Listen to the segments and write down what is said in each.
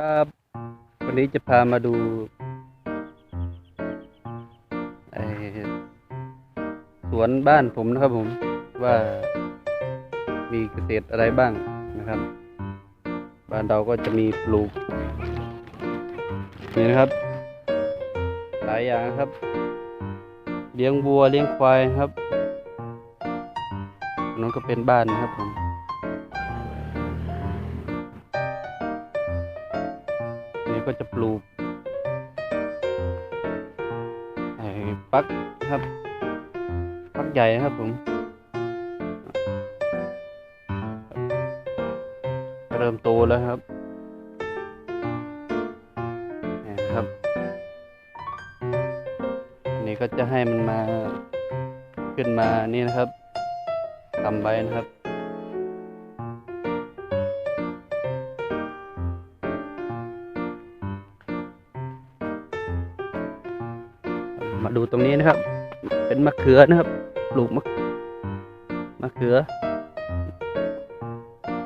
ครับวันนี้จะพามาดูสวนบ้านผมนะครับผมว่ามีเกษตรอะไรบ้างนะครับ บ้านเราก็จะมีปลูกนี่นะครับ หลายอย่างครับ เลี้ยงวัวเลี้ยงควายครับนนั้นก็เป็นบ้านนะครับผม ก็จะปลูกไอ้ปักครับปักใหญ่นะครับผม เริ่มโตแล้วครับนี่ครับ นี่ก็จะให้มันมาขึ้นมานี่นะครับทำไว้นะครับ มาดูตรงนี้นะครับ เป็นมะเขือนะครับ ปลูกมะมะเขือ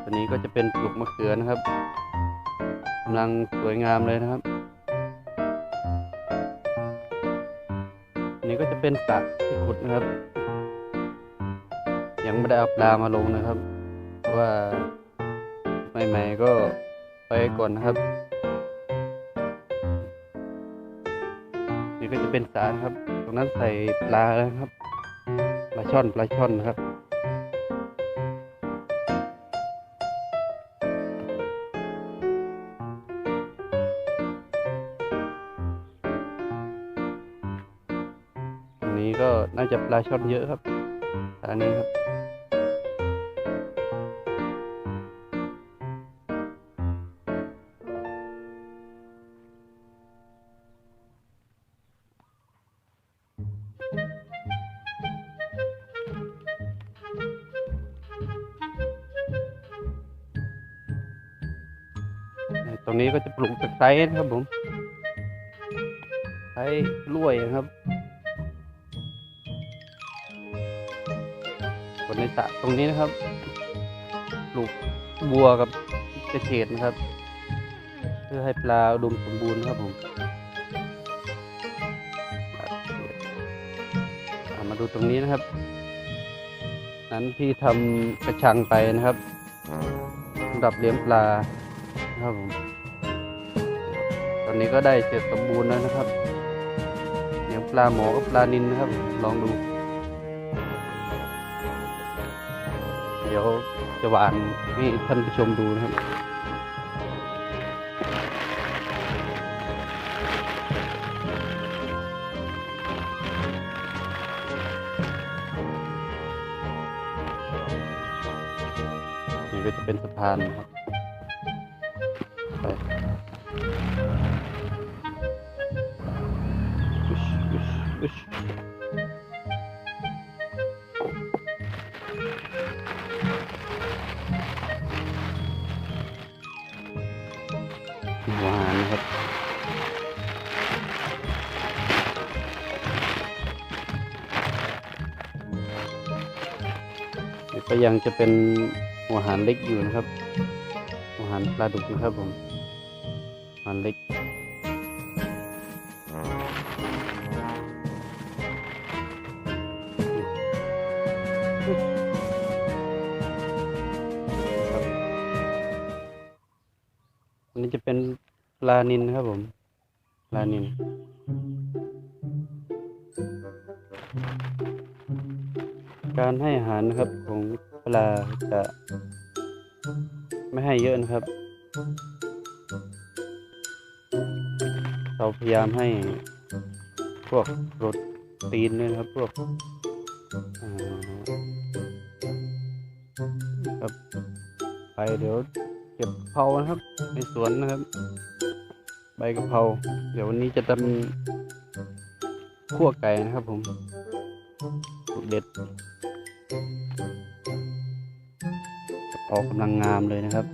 ตัวนี้ก็จะเป็นปลูกมะเขือนะครับกำลังสวยงามเลยนะครับนนี้ก็จะเป็นสระที่ขุดนะครับ ยังไม่ได้เอาปลามาลงนะครับ เพราะว่าใหม่ๆก็ไปก่อนนะครับ นี่ก็จะเป็นสารครับ ตรงนั้นใส่ปลาแล้วครับ ปลาช่อนปลาช่อนนะครับตรงนี้ก็น่าจะปลาช่อนเยอะครับสารนี้ครับ ตรงนี้ก็จะปลูกตะไคร้นะครับผมไคร้กล้วยนะครับบนในสระตรงนี้นะครับ ปลูกบัวกับกระเฉดนะครับ เพื่อให้ปลาอุดมสมบูรณ์ครับผมมาดูตรงนี้นะครับ นั้นที่ทำกระชังไปนะครับสำหรับเลี้ยงปลาครับผม นนี้ก็ได้เสร็จสมบูรณ์แล้วนะครับเลี้ยงปลาหมอกับปลานินนะครับ ลองดู เดี๋ยวจะหวานให้ท่านผู้ชมดูนะครับนี่ก็จะเป็นสะพานนะครับ 3. Wow, นะครับก็ยังจะเป็นหัวหารเล็กอยู่นะครับ หัวหารปลาดุกนะครับผมหัวหารเล็ก อันนี้จะเป็นปลานินครับผมปลานินการให้อาหารนะครับของปลาจะไม่ให้เยอะนะครับ เราพยายามให้พวกโปรตีนด้วยนะครับพวกอ่า ครับ ไปเดี๋ยวเก็บกะเพรานะครับ ในสวนนะครับ ใบกะเพราเดี๋ยววันนี้จะทำขั่วไก่นะครับผมสูตรเด็ด ออกกำลังงามเลยนะครับ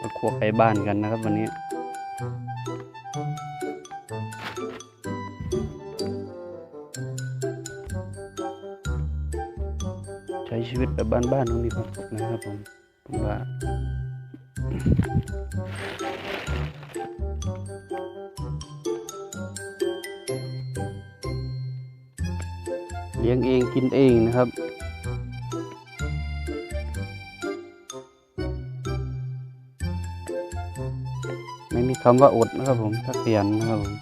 มาคั่วไก่บ้านกันนะครับวันนี้ ใช้ชีวิตแบบบ้านๆต้องมีความสุขนะครับผมผมว่าเลี้ยงเองกินเองนะครับไม่มีคำว่าอดนะครับผมถ้าขยันนะครับผม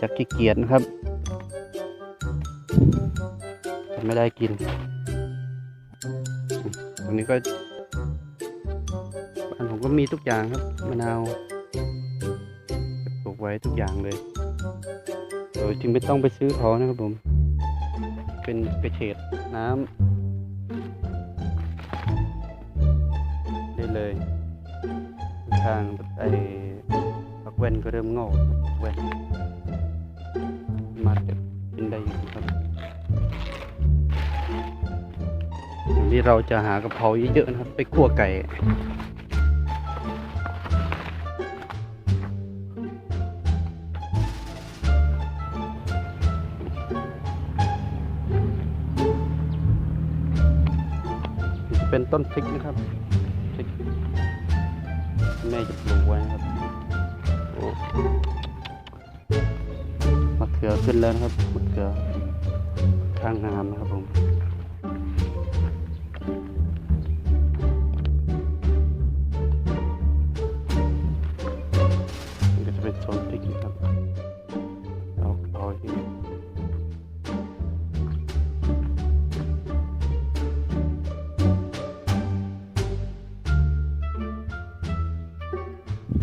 จะขี้เกียจนะครับ ไม่ได้กินตรงนี้ก็บ้านผมก็มีทุกอย่างครับมะนาวปลูกไว้ทุกอย่างเลยโดยที่ไม่ต้องไปซื้อเขานะครับผม เป็นกระเฉดน้ำได้เลย ทางไอ้ผักแว่นก็เริ่มงอกผักแว่นมาเก็บกินได้อยู่ครับ นี้เราจะหากระเพราเยอะๆนะครับ ไปคั่วไก่เป็นต้นพริกนะครับพริกแม่จะปลูกไว้นะครับมะเขือขึ้นแล้วนะครับมะเขือข้างงามนะครับผม